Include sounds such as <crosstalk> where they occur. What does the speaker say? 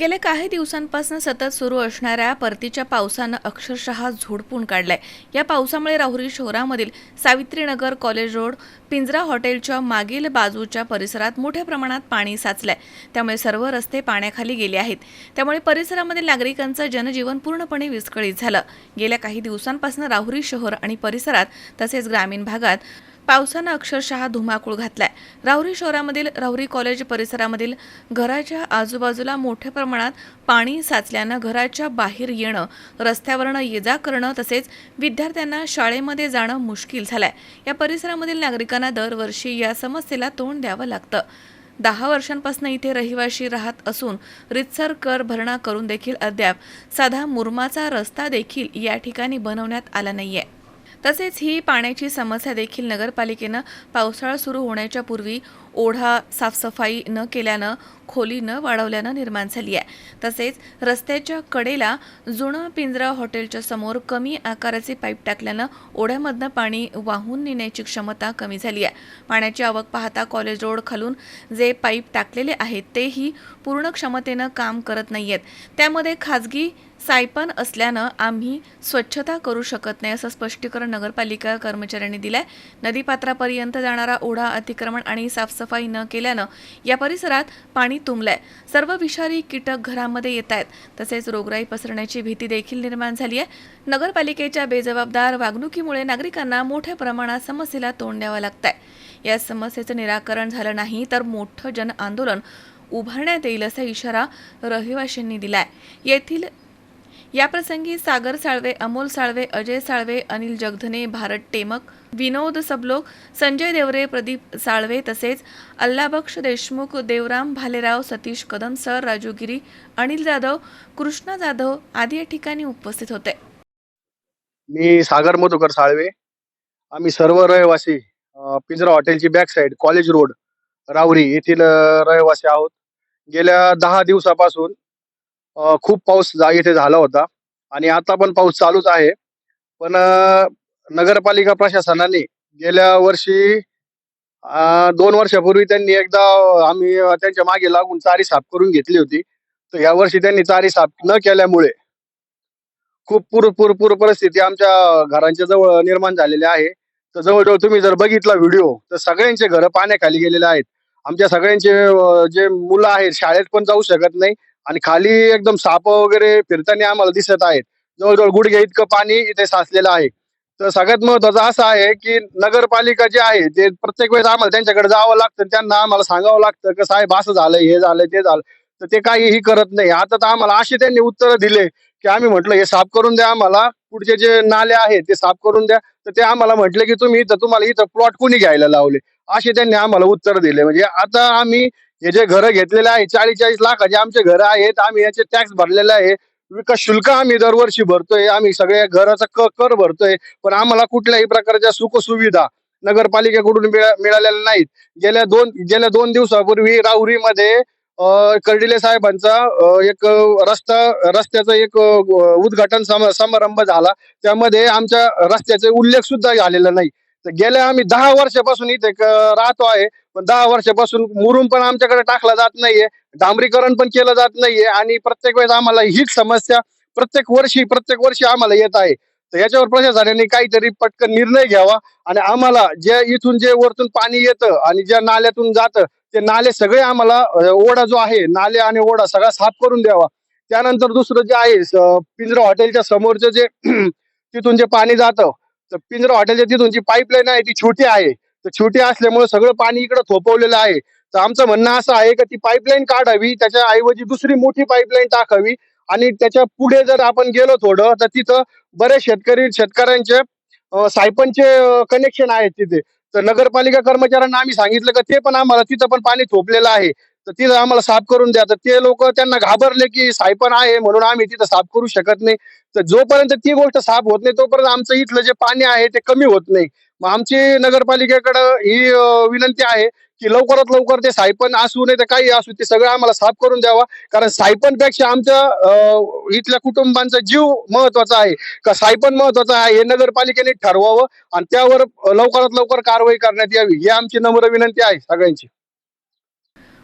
गेल्या काही दिवसांपासून सतत सुरू असणाऱ्या परतीच्या पावसानं अक्षरशः झोडपून काढलाय. या पावसामुळे राहुरी शहरामधील सावित्रीनगर कॉलेज रोड पिंजरा हॉटेलच्या मागील बाजूच्या परिसरात मोठ्या प्रमाणात पाणी साचलंय. त्यामुळे सर्व रस्ते पाण्याखाली गेले आहेत. त्यामुळे परिसरामधील नागरिकांचं जनजीवन पूर्णपणे विस्कळीत झालं. गेल्या काही दिवसांपासून राहुरी शहर आणि परिसरात तसेच ग्रामीण भागात पावसानं अक्षरशः धुमाकूळ घातलाय. राहुरी शहरामधील राहुरी कॉलेज परिसरामधील घराच्या आजूबाजूला मोठ्या प्रमाणात पाणी साचल्यानं घराच्या बाहेर येणं रस्त्यावरनं ये जा करणं तसेच विद्यार्थ्यांना शाळेमध्ये जाणं मुश्किल झालंय. या परिसरामधील नागरिकांना दरवर्षी या समस्येला तोंड द्यावं लागतं. दहा वर्षांपासून इथे रहिवाशी राहत असून रितसर कर भरणा करून देखील अद्याप साधा मुरमाचा रस्ता देखील या ठिकाणी बनवण्यात आला नाहीये. तसेच ही पाण्याची समस्या देखील नगरपालिकेनं पावसाळा सुरू होण्याच्या पूर्वी ओढा साफसफाई न केल्यानं खोली न वाढवल्यानं निर्माण झाली आहे. तसेच रस्त्याच्या कडेला जुनं पिंजरा हॉटेलच्या समोर कमी आकाराचे पाईप टाकल्यानं ओढ्यामधनं पाणी वाहून नेण्याची क्षमता कमी झाली आहे. पाण्याची आवक पाहता कॉलेज रोड खालून जे पाईप टाकलेले आहेत तेही पूर्ण क्षमतेनं काम करत नाही आहेत त्यामध्ये खाजगी सायपन असल्यानं आम्ही स्वच्छता करू शकत नाही असं स्पष्टीकरण नगरपालिका कर्मचाऱ्यांनी दिलं आहे नदीपात्रापर्यंत जाणारा ओढा अतिक्रमण आणि साफसफाई न केल्यानं या परिसरात पाणी तुंबलंय. सर्व विषारी कीटक घरामध्ये येत आहेत तसेच रोगराई पसरण्याची भीती देखील निर्माण झाली आहे नगरपालिकेच्या बेजबाबदार वागणुकीमुळे नागरिकांना मोठ्या प्रमाणात समस्येला तोंड द्यावं लागतंय. या समस्येचं निराकरण झालं नाही तर मोठं जन आंदोलन उभारण्यात येईल असा इशारा रहिवाशांनी दिलाय. येथील याप्रसंगी सागर साळवे अमोल साळवे अजय साळवे अनिल जगधने भारत टेमक विनोद सबलोक संजय देवरे प्रदीप साळवे तसेच अल्लाबक्ष देशमुख देवराम भालेराव सतीश कदम सर राजू गिरी अनिल जाधव कृष्णा जाधव आदी या ठिकाणी उपस्थित होते. मी सागर मधुकर साळवे. आम्ही सर्व रहिवासी पिंजरा हॉटेलची बॅक साईड कॉलेज रोड रावरी येथील रहिवासी आहोत. गेल्या दहा दिवसापासून खूप पाऊस जा- इथे झाला होता. आणि आता पण पाऊस चालूच आहे. पण नगरपालिका प्रशासनाने गेल्या वर्षी दोन वर्षापूर्वी त्यांनी एकदा आम्ही त्यांच्या मागे लागून चारी साफ करून घेतली होती. तर या वर्षी त्यांनी चारी साफ न केल्यामुळे खूप पूर पूर पूर परिस्थिती आमच्या घरांच्या जवळ निर्माण झालेली आहे. तर जवळजवळ तुम्ही जर बघितला व्हिडिओ तर सगळ्यांचे घर पाण्याखाली गेलेले आहेत. आमच्या सगळ्यांचे जे मुलं आहेत शाळेत पण जाऊ शकत नाही. आणि खाली एकदम साप वगैरे फिरताना आम्हाला दिसत आहेत. जवळजवळ गुडघे इतकं पाणी इथे साचलेलं आहे. तर सगळ्यात महत्वाचं असं आहे की नगरपालिका जे आहे ते प्रत्येक वेळेस आम्हाला त्यांच्याकडे जावं लागतं त्यांना आम्हाला सांगावं लागतं की साहेब असं झालं हे झालं ते झालं. तर ते काहीही करत नाही. आता तर आम्हाला अशी त्यांनी उत्तरं दिले की आम्ही म्हटलं हे साफ करून द्या आम्हाला. पुढचे जे नाले आहेत ते साफ करून द्या. तर ते आम्हाला म्हटले की तुम्ही इथं तुम्हाला इथं प्लॉट कुणी घ्यायला लावले? असे त्यांनी आम्हाला उत्तर दिले. म्हणजे आता आम्ही हे जे घरं घेतलेले आहे चाळीस चाळीस लाखाचे आमचे घरं आहेत आम्ही याचे टॅक्स भरलेले आहे. विकास शुल्क आम्ही दरवर्षी भरतोय आम्ही सगळ्या घराचा कर भरतोय पण आम्हाला कुठल्याही प्रकारच्या सुखसुविधा नगरपालिकेकडून मिळा- मिळालेल्या नाहीत. गेल्या दोन गेल्या दोन दिवसापूर्वी राहुरीमध्ये कर्डिले साहेबांचा एक रस्ता रस्त्याचा एक उद्घाटन सम- समारंभ झाला. त्यामध्ये आमच्या रस्त्याचे उल्लेख सुद्धा झालेला नाही. तर गेल्या आम्ही दहा वर्षापासून इथे राहतो आहे. पण दहा वर्षापासून मुरुम पण आमच्याकडे टाकला जात नाहीये. डांबरीकरण पण केलं जात नाहीये. आणि प्रत्येक वेळेस आम्हाला हीच समस्या प्रत्येक वर्षी प्रत्येक वर्षी आम्हाला येत आहे. तर याच्यावर प्रशासनाने काहीतरी पटकन निर्णय घ्यावा. आणि आम्हाला जे इथून जे वरतून पाणी येतं आणि ज्या नाल्यातून जातं ते नाले सगळे आम्हाला ओढा जो आहे नाले आणि ओढा सगळा साफ करून द्यावा. त्यानंतर दुसरं जे आहे पिंजरा हॉटेलच्या समोरचं जे <clears throat> तिथून जे पाणी जातं तर पिंजरा हॉटेलच्या तिथून जी पाईपलाईन आहे ती छोटी आहे. तर छोटी असल्यामुळे सगळं पाणी इकडे थोपवलेलं आहे. तर आमचं म्हणणं असं आहे का ती पाईपलाईन काढावी त्याच्या ऐवजी दुसरी मोठी पाईपलाईन टाकावी आणि त्याच्या पुढे जर आपण गेलो थोडं तर तिथं बरेच शेतकरी शेतकऱ्यांचे सायपनचे कनेक्शन आहेत तिथे. तर नगरपालिका कर्मचाऱ्यांना आम्ही सांगितलं का ते पण आम्हाला तिथं पण पाणी थोपलेलं आहे. तर तिथं आम्हाला साफ करून द्या. तर ते लोक त्यांना घाबरले की सायपन आहे म्हणून आम्ही तिथं साफ करू शकत नाही. तर जोपर्यंत ती गोष्ट साफ होत नाही तोपर्यंत आमचं इथलं जे पाणी आहे ते कमी होत नाही. मग आमची नगरपालिकेकडे ही विनंती आहे की लवकरात लवकर ते सायपन असू नाही तर काही असू ते सगळं आम्हाला साफ करून द्यावा. कारण सायपनपेक्षा आमच्या इथल्या कुटुंबांचा जीव महत्त्वाचा आहे. का सायपन महत्त्वाचा आहे हे नगरपालिकेने ठरवावं आणि त्यावर लवकरात लवकर कारवाई करण्यात यावी ही आमची नम्र विनंती आहे सगळ्यांची.